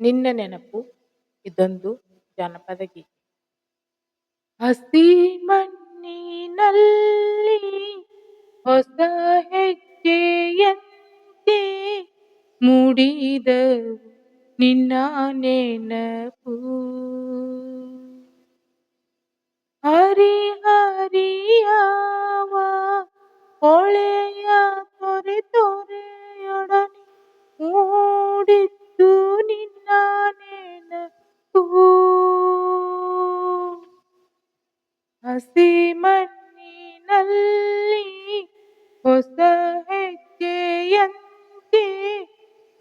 ನಿನ್ನ ನೆನಪು ಇದೊಂದು ಜನಪದ ಗೀತೆ. ಹಸಿ ಮಣ್ಣಿನಲ್ಲಿ ಹೊಸ ಹೆಜ್ಜೆಯಂತೆ ಮೂಡಿದವು ನಿನ್ನ ನೆನಪು. ಹಸಿ ಮಣ್ಣಿನಲ್ಲಿ ಹೊಸ ಹೆಜ್ಜೆಯಂತೆ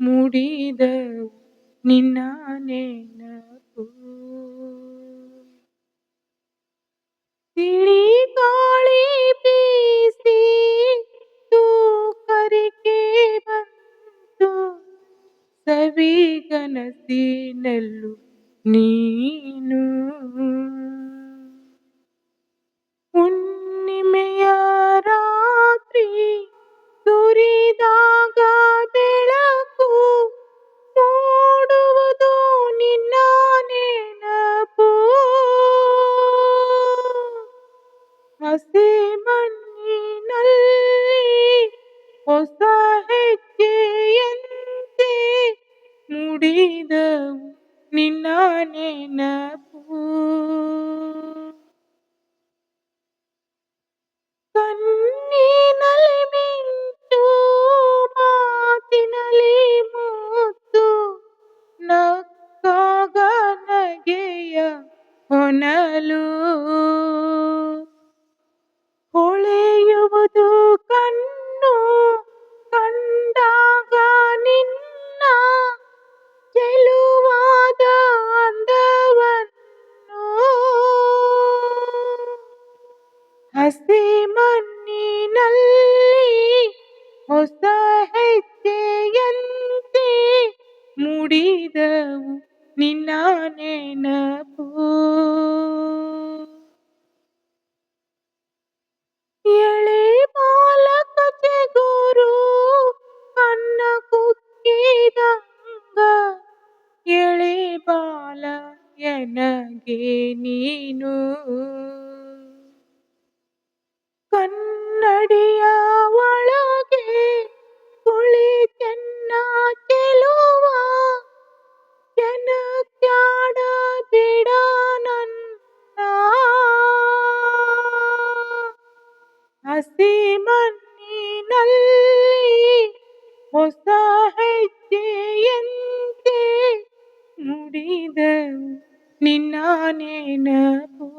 ಮುಡಿದವು ನಿನ್ನ ನೆನಪು. ತಿಳಿ ಗಾಳಿ ಬೀಸಿ ತೂಕರಿಕೆ ಬಂತು ಸವಿಗನಸಿನಲ್ಲು ನೀನು. ಹೊನಲು ಹೊಳೆಯುವುದು ಕಣ್ಣು ಕಂಡಾಗ ನಿನ್ನ ಚೆಲುವಾದ ಅಂದವನ್ನು. ಹಸಿ ಮಣ್ಣಿನಲ್ಲಿ ಹೊಸ ಹೆಜ್ಜೆಯಂತೆ ಮೂಡಿದವು. ನಿನ್ನ ನೆನಪು. ಹೊಸ ಹೆಜ್ಜೆಯಂತೆ ಮುಡಿದವು ನಿನ್ನ ನೆನಪು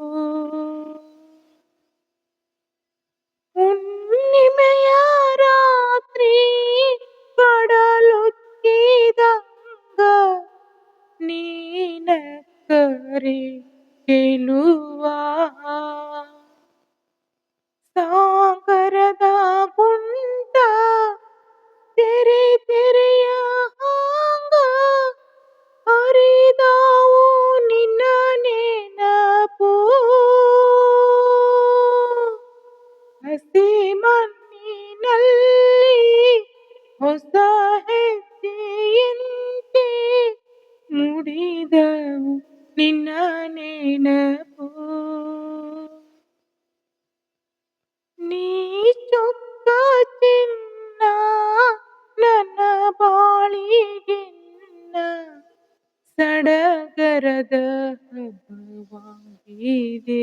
ಹುಣ್ಣಿಮೆಯ ರಾತ್ರಿ ಕಡಲುಕ್ಕಿದಂಗ ನೀನ ಕರೆ ಗೆಲುವ ಸಾಗರದ ಗುಂಟ ತೆರೆ ತೆರೆಯ ಹಾಂಗ ಹರಿದಾವು ನಿನ್ನ ನೆನಪು ಹಸಿ ಮಣ್ಣಿನಲ್ಲಿ ಹೊಸ ಹೆಜ್ಜೆಯಂತೆ ಮೂಡಿದವು ನಿನ್ನ ನೆನಪು ಸಡಗರದ ಹಬ್ಬವಾಗಿದೆ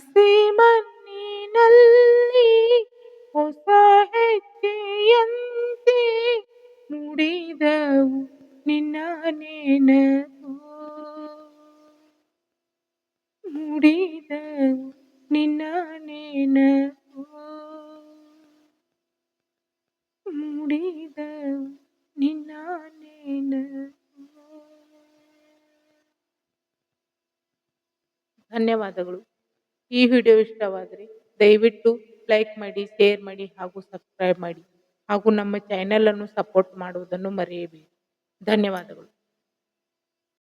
ಹಸಿ ಮಣ್ಣಿನಲ್ಲಿ ಹೊಸ ಹೆಜ್ಜೆಯಂತೆ ಮುಡಿದವು ನಿನ್ನ ನೆನಪು. ಮುಡಿದವು ನಿನ್ನ ನೆನಪು. ಮುಡಿದವು ನಿನ್ನ ನೆನಪು. ಧನ್ಯವಾದಗಳು. ಈ ವಿಡಿಯೋ ಇಷ್ಟವಾದರೆ ದಯವಿಟ್ಟು ಲೈಕ್ ಮಾಡಿ, ಶೇರ್ ಮಾಡಿ ಹಾಗೂ ಸಬ್ಸ್ಕ್ರೈಬ್ ಮಾಡಿ ಹಾಗೂ ನಮ್ಮ ಚಾನೆಲನ್ನು ಸಪೋರ್ಟ್ ಮಾಡುವುದನ್ನು ಮರೆಯಬೇಡಿ. ಧನ್ಯವಾದಗಳು.